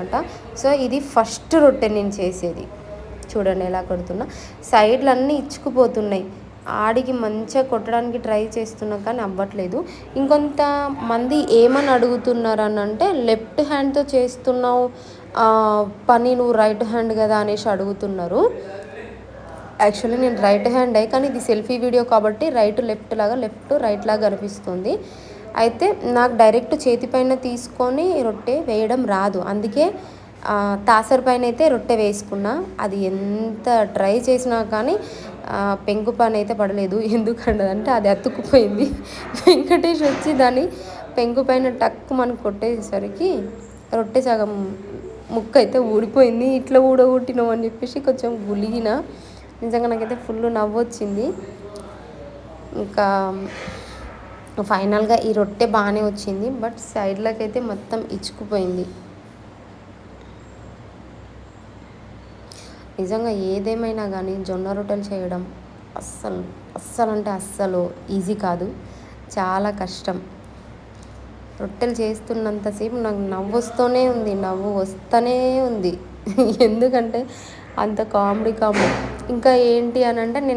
అనమాట. సో ఇది ఫస్ట్ రొట్టె నేను చేసేది. చూడండి ఎలా కొడుతున్నా. సైడ్లు అన్నీ ఇచ్చుకుపోతున్నాయి. ఆడికి మంచిగా కొట్టడానికి ట్రై చేస్తున్నా కానీ అవ్వట్లేదు. ఇంకొంత మంది ఏమని అడుగుతున్నారు అని అంటే లెఫ్ట్ హ్యాండ్తో చేస్తున్నావు పని నువ్వు రైట్ హ్యాండ్ కదా అనేసి అడుగుతున్నారు. యాక్చువల్లీ నేను రైట్ హ్యాండ్ అయ్యి కానీ ఇది సెల్ఫీ వీడియో కాబట్టి రైట్ లెఫ్ట్ లాగా లెఫ్ట్ రైట్ లాగా అనిపిస్తుంది. అయితే నాకు డైరెక్ట్ చేతి పైన తీసుకొని రొట్టె వేయడం రాదు. అందుకే ఆ, తాసర్ పైన అయితే రొట్టె వేసుకున్నా. అది ఎంత ట్రై చేసినా కానీ పెంకు పని అయితే పడలేదు. ఎందుకంటే అది అతుక్కుపోయింది. వెంకటేష్ వచ్చి దాన్ని పెంకు పైన టక్కు మనకు కొట్టేసరికి రొట్టె సగం ముక్క అయితే ఊడిపోయింది. ఇట్లా ఊడగొట్టినాం అని చెప్పేసి కొంచెం గులిగిన. నిజంగా నాకైతే ఫుల్ నవ్వు వచ్చింది ఇంకా ఫైనల్గా ఈ రొట్టె బాగానే వచ్చింది బట్ సైడ్లకి అయితే మొత్తం ఇచ్చుకుపోయింది. నిజంగా ఏదేమైనా కానీ జొన్న రొట్టెలు చేయడం అస్సలు అస్సలు అంటే అస్సలు ఈజీ కాదు చాలా కష్టం. రొట్టెలు చేస్తున్నంతసేపు నాకు నవ్వు వస్తూనే ఉంది నవ్వు వస్తూనే ఉంది. ఎందుకంటే అంత కామెడీ కామెడీ. ఇంకా ఏంటి అని అంటే నేను